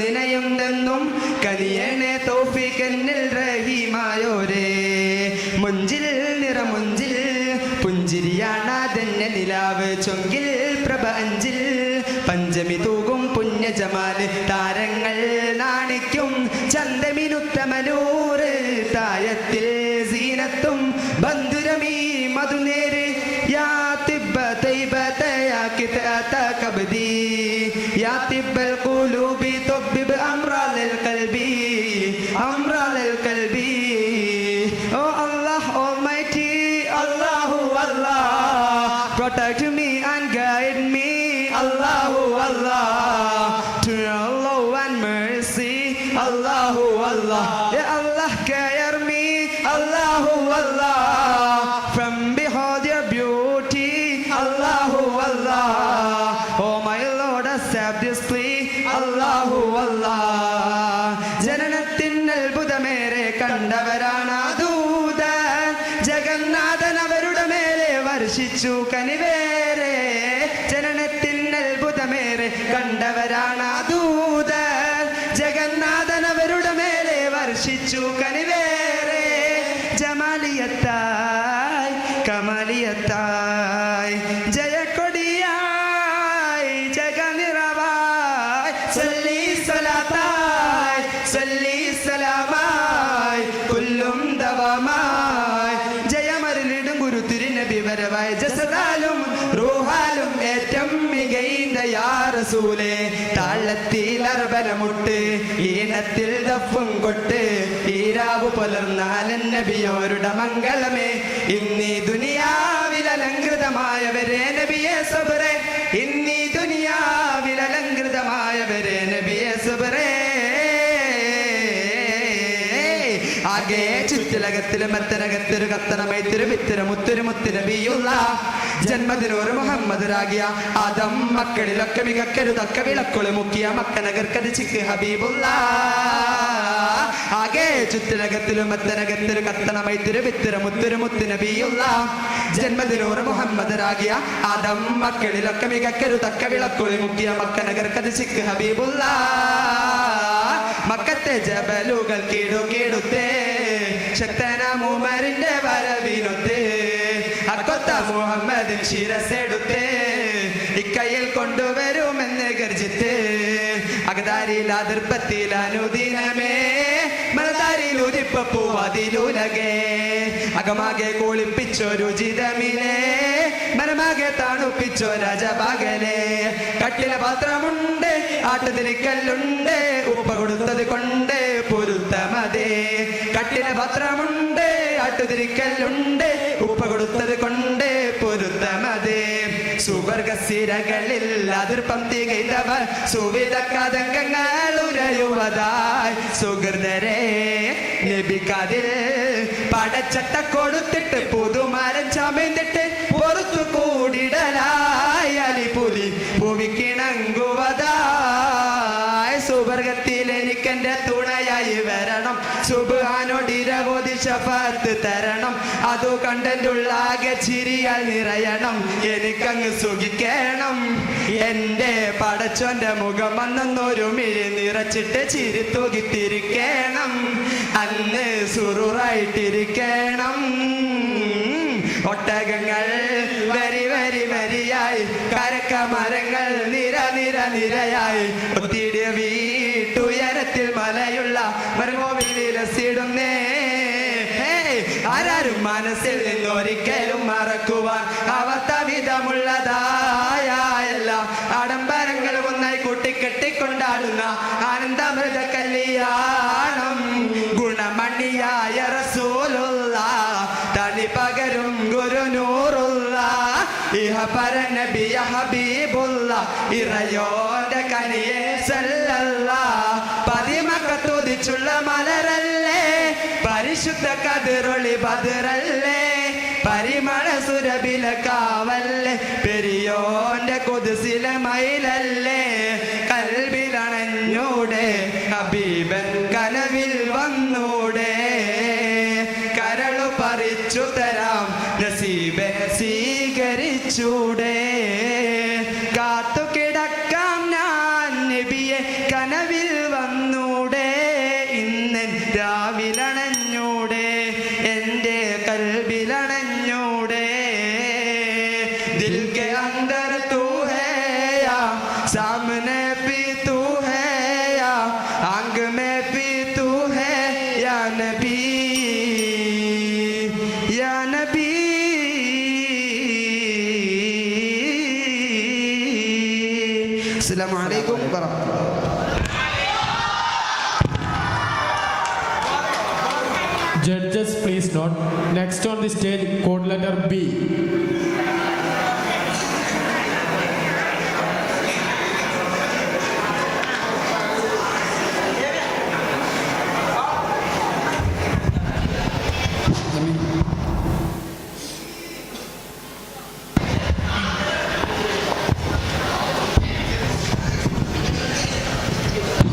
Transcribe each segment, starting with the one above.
നിനയും കലിയണേ തോഫിക്കന്നിൽ റഹീമായോരേ. আল্লাহু আল্লাহ এ আর্মি আল্লাহু আল্লাহ। ദവമായി ജയമറിലിടും ഗുരു തിരുനബി വരവായി ജസദാലും റൂഹാലും ഏറ്റം മികൈന്ത യാറസൂലെ താളത്തിൽ അർബനമുട്ട് ഈണത്തിൽ ദഫും കൊട്ട് ഈരാവ് പുലർന്നാലൻ നബിയോരുടെ മംഗളമേ. ഇന്നീ ദുനിയാവിൽ അലങ്കൃതമായവരെ നബിയെ സബറെ. ഇന്നീ ചുറ്റിലകത്തിലും മത്തനകത്തൊരു കത്തനമൈ തിരുവിത്തിര മുത്തിരു മുത്തിരബിയുള്ള ജന്മദിനോറ് ഒരു രാഗിയ ആദം മക്കളിലൊക്കെ മികക്കരുതൊക്കെ വിളക്കൊളി മുക്കിയ മക്കനകർക്കത് ചിക്ക് ഹബീബുള്ള ആകെ ചുറ്റിലകത്തിലും മത്തനകത്തൊരു കത്തനമൈ തിരുവിത്തിര മുത്തിരു മുത്തിനബിയുള്ള ജന്മദിനോറ് മുഹമ്മദ് രാഗിയ ആദം മക്കളിലൊക്കെ മികക്കരുതൊക്കെ വിളക്കൊളി മുക്കിയ മക്കനകർക്കത് ചിക്ക് ഹബീബുള്ള മക്കത്തെ ജബലുകൾ കീടുകീടുത്തേ ശക്തന മൂമരിന്റെ വരവിനൊത്തേ അക്കൊത്ത മുഹമ്മദിൻ ശിരസെടുത്തേ ഇക്കയിൽ കൊണ്ടുവരുമെന്ന് ഗർജിത്തേ അകതാരിൽ അതിർപ്പത്തിൽ അനുദിനമേ മലതാരിൽ ഉദിപ്പൂ അതിലുലകേ. അകമാകെ കുളിപ്പിച്ചൊരു ജിതമിനെ മനമാകെ തണുപ്പിച്ചോ രാജപകലെ കട്ടിലെ പാത്രമുണ്ട് ആട്ടുതിരിക്കല്ലുണ്ട് ഉപ്പ കൊടുത്തത് കൊണ്ട് പൊരുത്തമതേ കട്ടിലെ പത്രമുണ്ട് ആട്ടുതിരിക്കല്ലുണ്ട് ഉപ്പ കൊടുത്തത് കൊണ്ട് പൊരുത്തമതേ. സുവർഗസിരകളിൽ അതിർപ്പം തികൈതവർ സുവിധ കഥങ്ങൾ ഉരയുവതായി. സുഹൃതരെ ലഭിക്കാതിൽ പടച്ചട്ട കൊടുത്തിട്ട് പുതുമരം ചമയ്ന്നിട്ട് അതു കണ്ടുള്ളാകെ ചിരിയാൽ നിറയണം. എനിക്കങ്ങ് സുഖിക്കണം. എന്റെ പടച്ചോന്റെ മുഖം വന്നൊരു മിഴി നിറച്ചിട്ട് ചിരി തൂകിത്തിരിക്കണം. അന്ന് സുറുറായിട്ടിരിക്കണം. ഒട്ടകങ്ങൾ വരി വരി വരിയായി കരക്ക മരങ്ങൾ നിര നിര നിരയായി. ഒത്തിടിയ വീട്ടുയരത്തിൽ മലയുള്ള മരുഭൂമിയിലസിടുന്നേ ആരാരും മനസ്സിൽ നിന്നൊരിക്കലും മറക്കുവാൻ അവത്ത വിധമുള്ളതായ എല്ലാം ആഡംബരങ്ങൾ ഒന്നായി കൂട്ടിക്കെട്ടിക്കൊണ്ടാടുന്ന ആനന്ദമൃത കല്യാണം ഗുണമണിയായ റസൂലുള്ള തനി പകരും ഗുരുനൂറുള്ള ഇഹ പരനബിയ ഹബീബുള്ള ഇറയോന്റെ കനിയെ പറിച്ചു തരാം നസീബെ സ്വീകരിച്ചൂടെ Next on the stage, code letter B.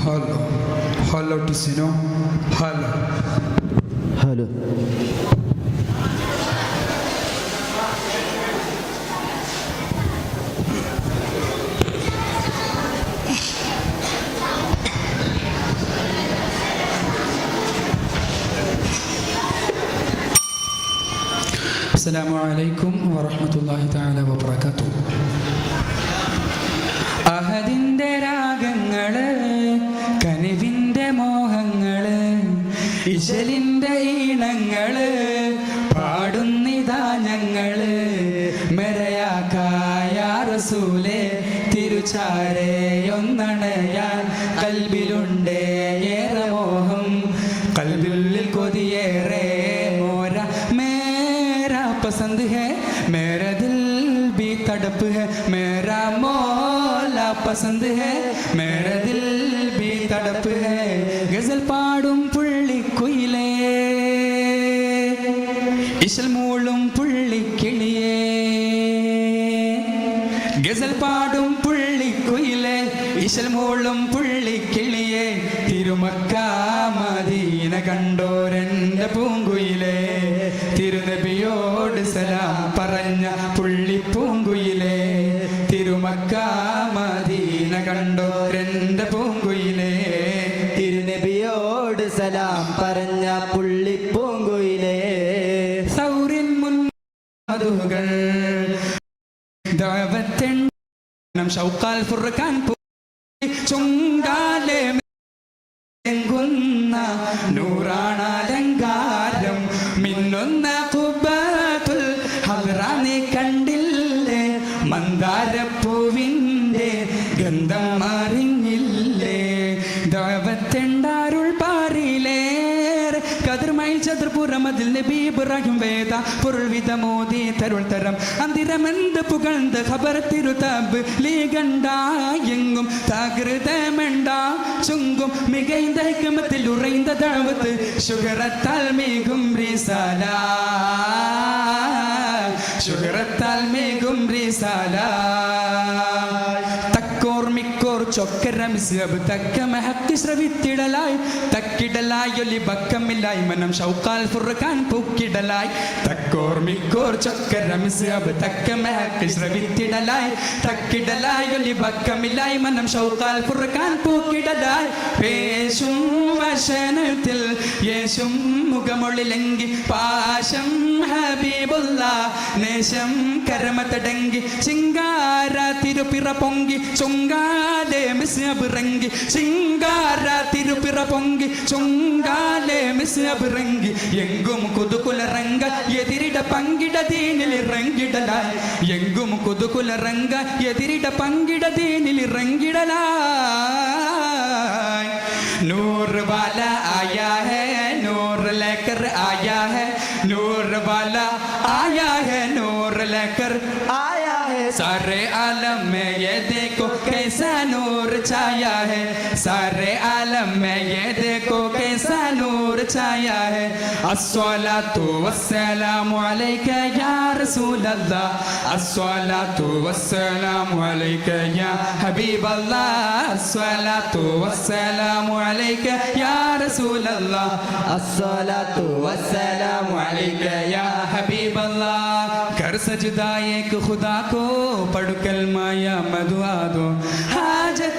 Hello. Hello, Ticino. വറഹ്മത്തുള്ളാഹി തആല വബറകാതുഹു അഹദിന്റെ രാഗങ്ങൾ കനിവിന്റെ മോഹങ്ങൾ ഇശലിന്റെ മദീന കണ്ടോരെന്റെ പൂങ്കുയിലേ. തിരുനബിയോട് സലാം പറഞ്ഞ പുള്ളിപ്പൂങ്കുയിലേ. തിരുമക്ക മദീന കണ്ടോരെന്റെ പൂങ്കുയിലേ. തിരുനബിയോട് സലാം പറഞ്ഞ പുള്ളിപ്പൂങ്കുയിലേ. സൗറിൻ മുൻ മധുകൾ ദാവത്തെണ്ണം ഷൗക്കാൽ ഫുർഖാൻ കതിർമയിൽ ചതുർപുറമതിൽ അതിൽ ഇബ്രാഹിം വേദ. പൊരുൾ വിധമോദി തരുൾ തരം. അന്തിരമെന്ത് പുകഴ്ന്ന് ഖബർ തിരുതബ് ലീകണ്ടായെങ്കും തകൃതമെണ്ട ചുങ്കും മികൈന്ത ഹൈക്കമത്തിൽ ഉറൈന്ത ദാവത്ത്. ശുഗറത്താൽ മേഘും റിസാല ശുഗറത്താൽ മേഘും റിസാല ചൊക്കര തക്ക മഹക്ക് ശ്രവിത്തിടലായി. തക്കിടലായി ഒലി ബക്കമില്ലായി മനം ഷൗക്കാൽ ഫുർഖാൻ പൂക്കിടലായി. തക്കോർ മിക്കോർ ചൊക്കര തക്ക മഹക്ക് ശ്രവിത്തിടലായി. തക്കിടലായി ഒലി ബക്കമില്ലായി മനം ഷൗക്കാൽ ഫുർഖാൻ പൂക്കിടലായി. പേശും വശനത്തിൽ യേശും മുഖമൊളിലെങ്കി. പാശം ഹബീബുള്ള നേശം കരമത്തടങ്കി ചിങ്കാര തിരുപിറ പൊങ്കി. ചൊങ്കാലെ മിസ്ബിറങ്കി ശിങ്കാര തിരുപ്പിറ പൊങ്കി ചൊങ്കാലെ മിസ്ബിറങ്കി എങ്കും കൊതുകുലറങ്ക എതിരിട പങ്കിട ദീനിലിറങ്ങിടലായി എങ്കും കൊതുകുലറങ്ക എതിരിട പങ്കിട ദീനിലിറങ്ങിടലായി നൂർ വാല ആയാ ഹേ ലേക്കർ ആയാ ഹേ നൂർ ആയാ ഹേ ലേക്കർ سارے عالم، میں یہ دیکھو کیسا نور چھایا ہے۔ الصلاة والسلام علیکہ یا رسول اللہ۔ الصلاة والسلام علیکہ یا حبیب اللہ۔ الصلاة والسلام علیکہ یا رسول اللہ۔ الصلاة والسلام علیکہ یا حبیب اللہ۔ کر سجدہ ایک خدا کو، پڑھ کلمہ یا مدعا دو۔ حاجت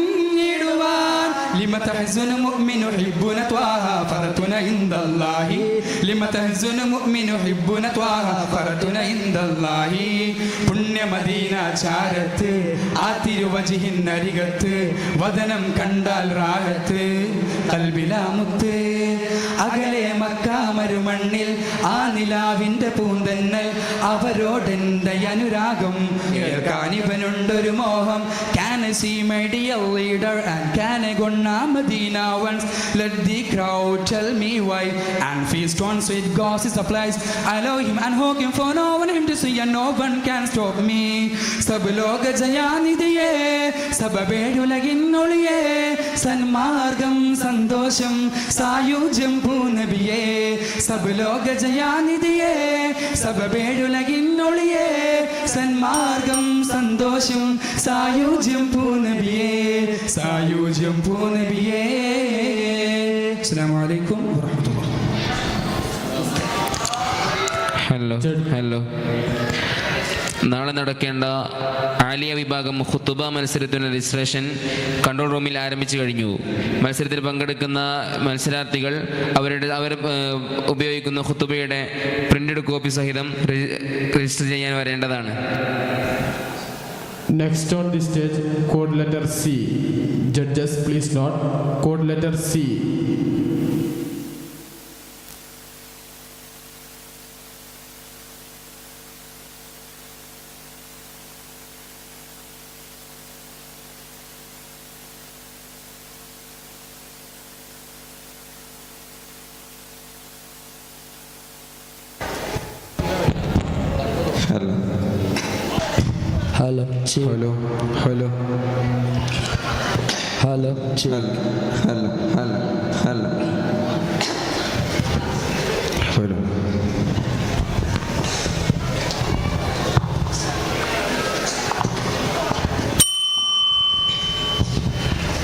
لم تحزن مؤمن حبنا طه فرتنا عند الله لم تحزن مؤمن حبنا طه فرتنا عند الله പുണ്യമദീന ചാരത്ത് ആ തിരുവജിഹിന്നരികത്ത് വദനം കണ്ടാൽ റാഹത്ത് കൽബിലാമുത്ത് അകലെ കാമരു മണ്ണിൽ ആ നിലാവിന്റെ പൂന്തന്നൽ അവരോടെന്റെ അനുരാഗം. കാനിപനുണ്ടൊരു മോഹം. കാന സി മൈഡിയ ലീഡർ കാന ഗുണാമദീന one let the crowd tell me why and fee stone with goes supplies allow him and hock him for no one him to see and no one can stop me sub ലോക ജയാനിധിയെ സബ സന്മാർഗം സന്തോഷം സായുജ്യം പൂനബിയേ. Sub ലോക ജയാനിധിയേ സബബേടുലകിന്നൊളിയേ സന്മാർഗം സന്തോഷം സായുജ്യം പൂനബിയേ സായുജ്യം പൂനബിയേ അസ്സലാമു അലൈക്കും വറഹ്മത്തുള്ളാഹി ഹലോ ഹലോ നാളെ നടക്കേണ്ട ആലിയ വിഭാഗം ഖുത്തുബ മത്സരത്തിന് രജിസ്ട്രേഷൻ കൺട്രോൾ റൂമിൽ ആരംഭിച്ചു കഴിഞ്ഞു മത്സരത്തിൽ പങ്കെടുക്കുന്ന മത്സരാർത്ഥികൾ അവരുടെ അവർ ഉപയോഗിക്കുന്ന ഖുത്തുബയുടെ പ്രിന്റഡ് കോപ്പി സഹിതം രജി- രജിസ്റ്റർ ചെയ്യാൻ വരേണ്ടതാണ് Next on the stage, code letter C. Judges, please note. Code letter C. هلا شيل حلو حلو حلا شيل هلا هلا هلا حلو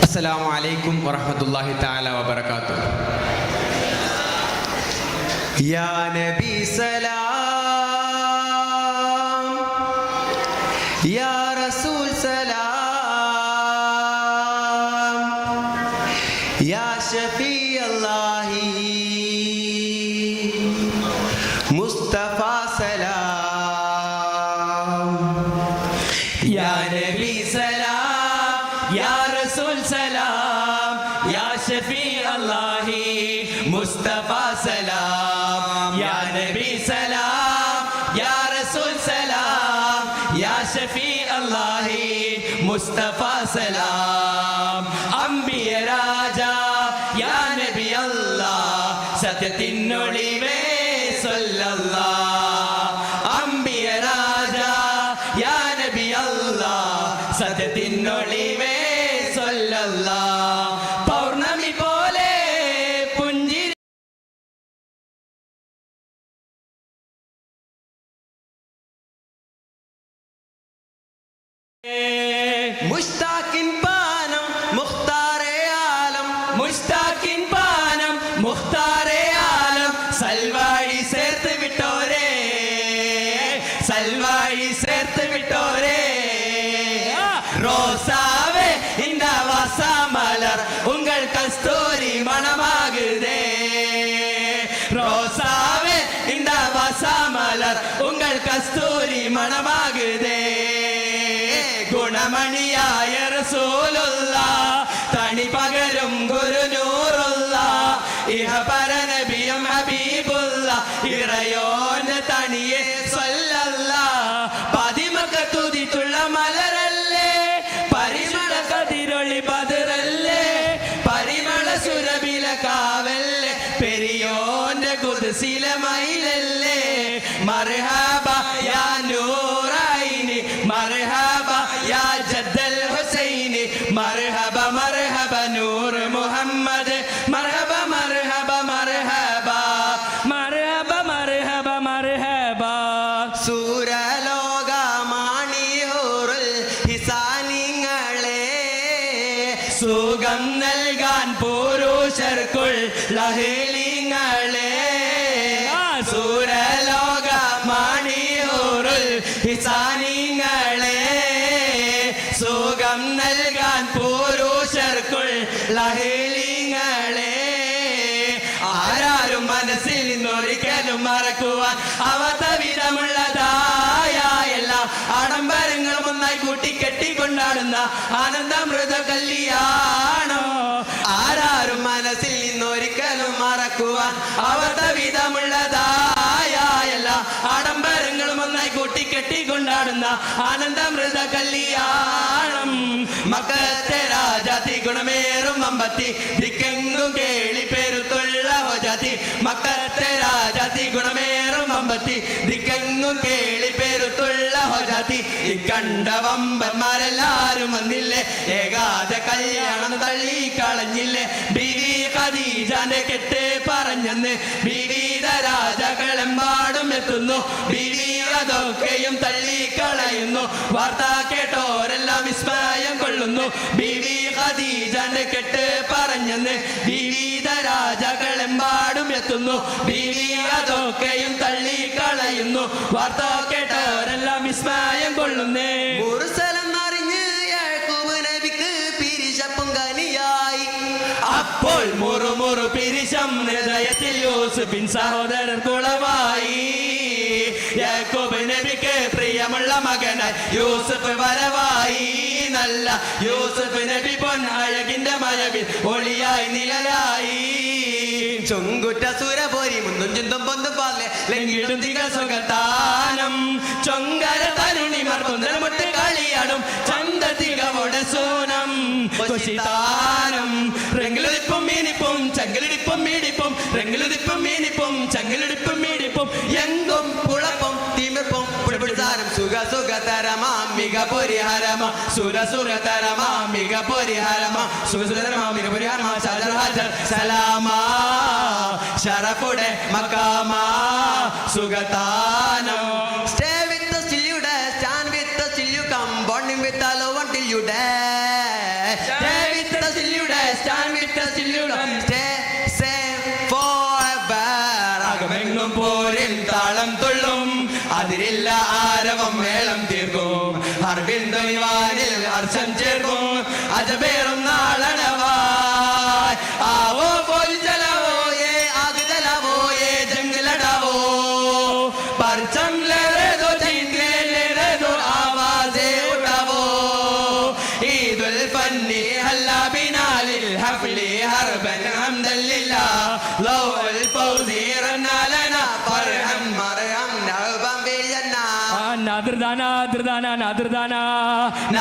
السلام عليكم ورحمة الله تعالى وبركاته يا نبي سلام റസൂൽ സലാം യാ ഷഫീ അല്ലാഹി മുസ്തഫ സലാം യാ നബി സലാം യാ റസൂൽ സലാം യാ ഷഫീ അല്ലാഹി മുസ്തഫ സലാം. അംബിയ രാജ യാ നബി അല്ലാഹ് സത്യത്തിൻ கஸ்தூரி மணமாகுதே ഗുണമണിയായ റസൂലുള്ള തണി പകരും ഗുരുനൂറുള്ള ഇഹ പരനബിയും ഹബീബുള്ള ഇറയോന്റെ തണിയെ സ്വല്ലല്ല പതിമക്ക തുതിത്തുള്ള മലരല്ലേ പരിമള കതിരൊളി ബദറല്ലേ പരിമള സുരബില കാവല്ലേ പെരിയോന്റെ കുതിസില മയിലല്ലേ മർഹബ ആഡംബരങ്ങളും ഒന്നായി കൂട്ടിക്കെട്ടി കൊണ്ടാടുന്ന ആനന്ദമൃത കല്യാണോ ആരാരും മനസ്സിൽ നിന്നൊരിക്കലും മറക്കുവാൻ അവത വിധമുള്ളതായ ആഡംബരങ്ങളും ഒന്നായി കൂട്ടി കെട്ടിക്കൊണ്ടാടുന്ന ആനന്ദമൃത കല്യാണം മക്കത്തെ രാജാതി ഗുണമേറും അമ്പത്തി ദിക്കെങ്കും കേളി പേരുത്തുള്ള ഓജാതി മക്കത്തെ രാജാതി ഗുണമേറും അമ്പത്തി ദിക്കെങ്കും കേളി ഹോജാതി ഇക്കണ്ട വമ്പന്മാരെല്ലാരും വന്നില്ലേ? ഏകാദ കല്യാണം തള്ളി കളഞ്ഞില്ലേ? ബിവി ഖദീജാന്റെ കെട്ട് പറഞ്ഞെന്ന് വിവിധ രാജകളെമ്പാടും എത്തുന്നു ബിവി അതൊക്കെയും തള്ളിക്കളയുന്നു. വാർത്ത കേട്ടോരെല്ലാം വിസ്മയം കൊള്ളുന്നു. ബിവി ഖദീജാന്റെ കെട്ട് പറഞ്ഞെന്ന് വിവിധ രാജകളെമ്പാടും എത്തുന്നു. ബിവി അതൊക്കെയും തള്ളിക്കളയുന്നു. വാർത്ത കേട്ടോരെല്ലാം വിസ്മയം കൊള്ളുന്നേ. മുറുസലം അറിഞ്ഞ് യാക്കൂബ് നബിക്ക് പിരിശപ്പും കനിയായി. അപ്പോൾ മുറുമുറു പിരിശം ഹൃദയത്തിൽ യൂസുഫിൻ സഹോദരൻ കുളമായി യാക്കോബ് നബിക്ക് പ്രിയമുള്ള മകനായി യൂസഫ് വരവായി. നല്ല യൂസഫ് നബി പൊൻ അഴകിന്റെ മഴവിൽ ഒളിയായി നിഴലായി. ചൊങ്കുറ്റ സുരപോരി മുന്നും ചിന്തും പൊന്തും പാലെ ലംഘിടും തിക സുഖത്താനം. ചൊങ്കര തരുണി മർപ്പൊന്തരമുട്ട് കളിയാടും ചന്ദ തികവോടെ സോനം മീനിപ്പും ചങ്കലിടിപ്പം മീടിപ്പം റെങ്കിലുതിപ്പും മീനിപ്പം ചങ്കലിടിപ്പം മീടിപ്പം എങ്കും കുഴപ്പം തിമിർപ്പം പുഴപിടിച്ചാരം സുഖ സുഖ തരമാ മിക പരിഹാരമ സുര സുര തരമാ മിക പരിഹാരമാ സുഖ സുരമാ മിക പരിഹാരമാ ഷജർ ഹജർ സലാമാ ഷറഫുടെ മക്കാമാ സുഖതാനം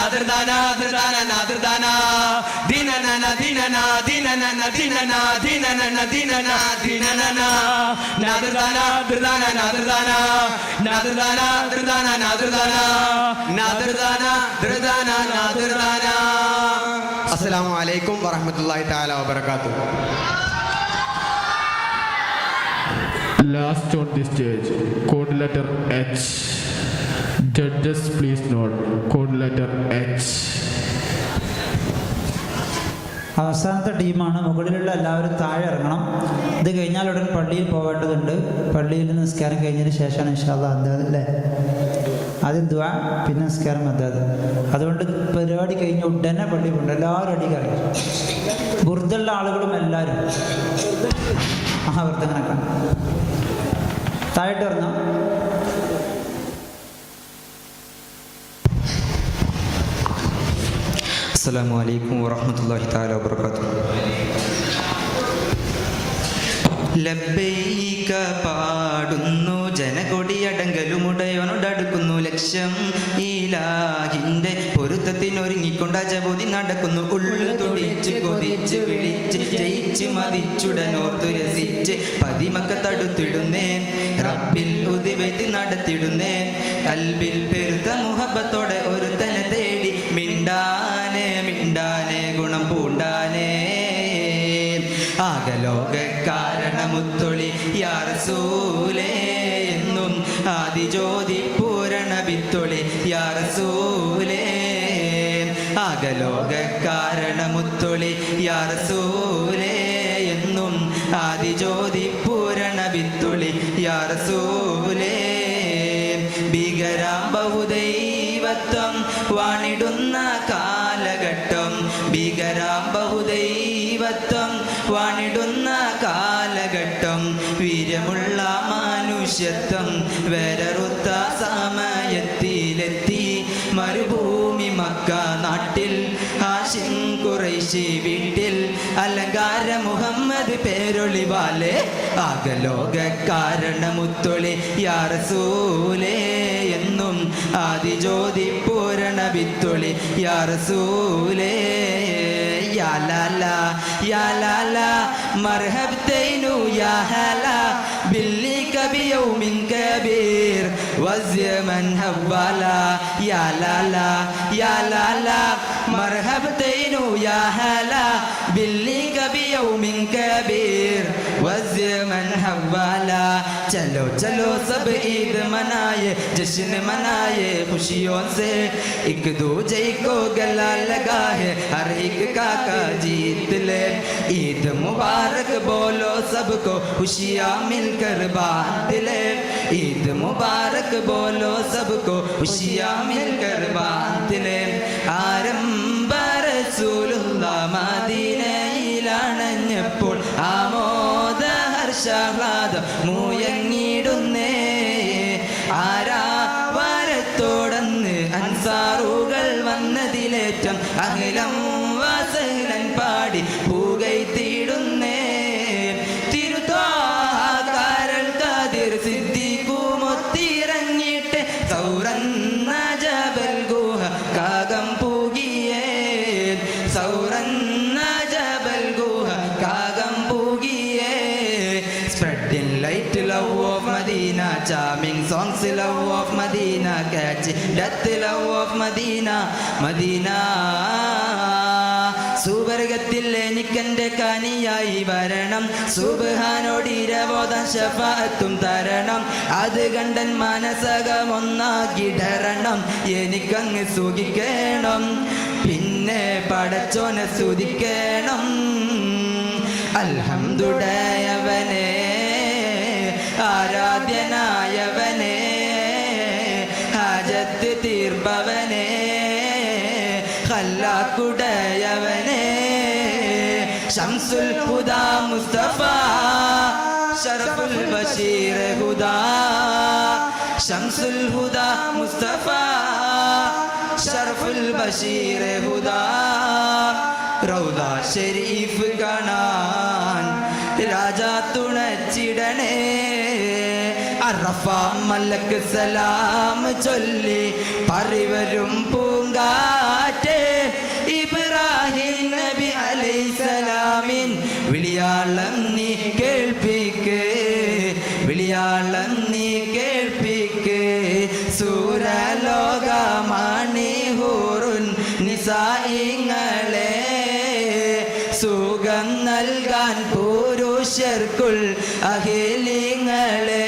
നാദർദാന നാദർദാന നാദർദാന ദിനന ദിനനന ദിനന ദിനനന ദിനന ദിനനന. നാദർദാന നാദർദാന നാദർദാന നാദർദാന നാദർദാന നാദർദാന നാദർദാന ദൃദാന നാദർദാന അസ്സലാമു അലൈക്കും വറഹ്മത്തുള്ളാഹി തആല വബറകാതുഹു. Last on this stage, code letter H. Judges, please note, code letter H. അവസാനത്തെ ടീമാണ്. മുകളിലുള്ള എല്ലാവരും താഴെ ഇറങ്ങണം. ഇത് കഴിഞ്ഞാൽ ഉടൻ പള്ളിയിൽ പോവേണ്ടതുണ്ട്. പള്ളിയിൽ നിസ്കാരം കഴിഞ്ഞതിന് ശേഷമാണ് ഇൻഷാല്ല അദ്ദാദ് അല്ലേ? ആദ്യം ദ്വാ പിന്നെ നിസ്കാരം അദ്ദാദ് അതുകൊണ്ട് പരിപാടി കഴിഞ്ഞ ഉടനെ പള്ളി പോകണ്ട. എല്ലാവരും അടിക്ക് ഇറങ്ങി ബുർദുള്ള ആളുകളും എല്ലാവരും ആ വൃത്തങ്ങനെ കാണാം താഴോട്ട് ഇറങ്ങാം അസ്സലാമു അലൈക്കും വറഹ്മത്തുള്ളാഹി തആല വബറകാതുഹു. ലബ്ബൈക പാടുന്നു ജനകൊടിയടങ്കലുമുടയോനോടടുക്കുന്നു ലക്ഷ്യം ഈലാഹിന്റെ പൊരുത്തത്തിനൊരുങ്ങിക്കൊണ്ട് അജബോധി നടക്കുന്നു. ഉള്ളു തുടിച്ച് കൊതിച്ച് വിളിച്ച് ജയിച്ച് മതിച്ചുടനോർത്തു രസിച്ച് പതിമക്ക തടുത്തിടുന്നേ റബ്ബിൽ ഉദിവെത്തി നടത്തിടുന്നേ കൽബിൽ പെരുത്ത മുഹബത്തോടെ ഒരു തല തേടി മിണ്ടാനേ ആകലോക യാർസൂലേ എന്നും ആദിജ്യോതി പൂരണ വിത്തൊളി യാർസൂലേ ആകലോക കാരണമുത്തൊളി യാറസൂലേ എന്നും ആദിജ്യോതി പൂരണ വിത്തൊളി യാർസൂലേ ഭീകരാം ബഹുദൈവത്വം വാണിടുന്ന കാലഘട്ടം ഭീകരാം ബഹുദൈവത്വം വാണിടുന്ന കാലഘട്ടം വീരമുള്ള മനുഷ്യത്വം വേരറുത്ത സമയത്തിലെത്തി. മരുഭൂമി മക്ക നാട്ടിൽ ഹാഷിം കുറൈശി വീട്ടിൽ. അലങ്കാര മുഹമ്മദ് പേരൊളിവാലെ ആകലോക കാരണമുത്തൊളി യാറസൂലേ എന്നും. ആദിജ്യോതി പൂരണ വിത്തൊളി യാറസൂലേ يا لا لا يا لا لا مرحبتين يا هلا بليك بيوم كبير والزمن هبلا يا لا لا يا لا لا مرحبتين يا هلا بالليك بيوم كبير والزمن هبلا چلو چلو سب عید منائے جشن منائے خوشیوں سے ایک دوجے کو گلا لگا ہے ہر ایک کا کا جیت لے عید مبارک بولو سب کو خوشیاں مل کر بات ले ईद मुबारक बोलो सबको खुशियाँ मिलकर बांट ले ആരംഭ റസൂലുള്ള മദീനയിലണഞ്ഞപ്പോൾ ആമോദ ഹർഷാഹ്ലാദം മൂയങ്ങിടുന്നേ ആരാവാരത്തോടന്ന് അൻസാറുകൾ വന്നതിലേറ്റം അഖിലം فورا കനിയായി വരണം സുബാനോട് ഇരബോധം ഷഫാത്തും തരണം. അത് കണ്ടൻ മനസകമൊന്നാകിടരണം എനിക്കങ്ങ് സുഖിക്കണം. പിന്നെ പടച്ചോനെ സ്തുതിക്കണം. അൽഹംദുടയവനെ ആരാധ്യനായവനെ ഹജത്ത് തീർപ്പവനെ ഖല്ലാക്കുടയവനെ ഷംസുൽ ഹുദാ മുസ്തഫ ഷറഫുൽ ബഷീർ ഹുദാ ഷംസുൽ ഹുദാ മുസ്തഫ ഷറഫുൽ ബഷീർ ഹുദാ റൗദ ഷെരീഫ് കാണാൻ രാജാ തുണച്ചിടണേ. അറഫ മല്ലക്ക് സലാം ചൊല്ലി പരിവരും പൂങ്കാറ്റേ വിളിയാളം നീ കേൾപ്പിക്ക് വിളിയാളം നീ കേൾപ്പിക്ക്. സൂരലോകമാണി ഹൂറുൻ നിസായിങ്ങളെ സുഖം നൽകാൻ പുരുഷർക്കുൾ അഖിലിങ്ങളെ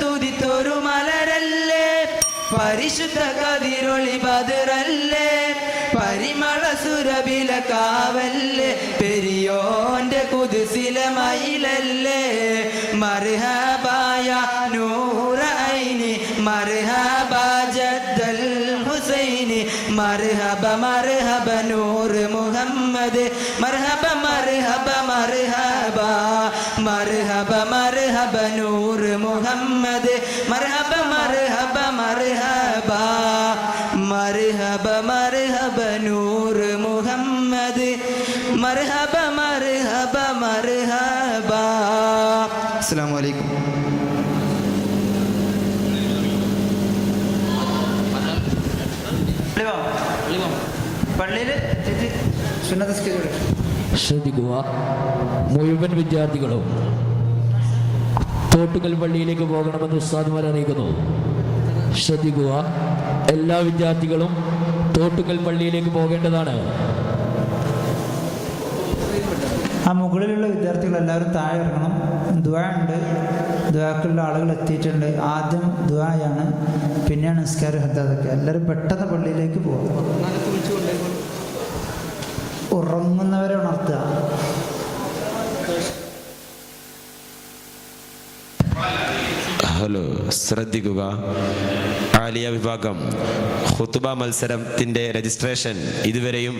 പതിമക്കത്തൂതിത്തൊരു മലരല്ലേ? പരിശുദ്ധ കതിരൊളി ബദറല്ലേ? പരിമള സുരബില കാവല്ലേ? പെരിയോന്റെ കുതിസില മയിലല്ലേ? മർഹബായ നൂറൈനി മർഹബ ജദ്ദൽ ഹുസൈനി മർഹബ മർഹബ നൂർ മുഹമ്മദ് മർഹബ മർഹബ മർഹബ മർഹബ പള്ളിയിൽ ശ്രദ്ധിക്കുക. മുഴുവൻ വിദ്യാർത്ഥികളും തോട്ടുകൽ പള്ളിയിലേക്ക് പോകണമെന്ന് ഉസ്താദ്മാർ അറിയിക്കുന്നു. ശ്രദ്ധിക്കുക. എല്ലാ വിദ്യാർത്ഥികളും തോട്ടുകൽ പള്ളിയിലേക്ക് പോകേണ്ടതാണ്. ആ മുകളിലുള്ള വിദ്യാർത്ഥികൾ എല്ലാവരും താഴെ ഇറങ്ങണം. ദുആ ഉണ്ട്. ദുആക്കുള്ള ആളുകൾ എത്തിയിട്ടുണ്ട്. ആദ്യം ദുആയാണ്. പിന്നെയാണ് നിസ്കാരം ഹദ്ദാദൊക്കെ എല്ലാവരും പെട്ടെന്ന് പള്ളിയിലേക്ക് പോകും. ഉറങ്ങുന്നവരെ ഉണർത്തുക. ഹലോ ശ്രദ്ധിക്കുക. ആലിയ വിഭാഗം ഹുത്തുബ മത്സരത്തിന്റെ രജിസ്ട്രേഷൻ ഇതുവരെയും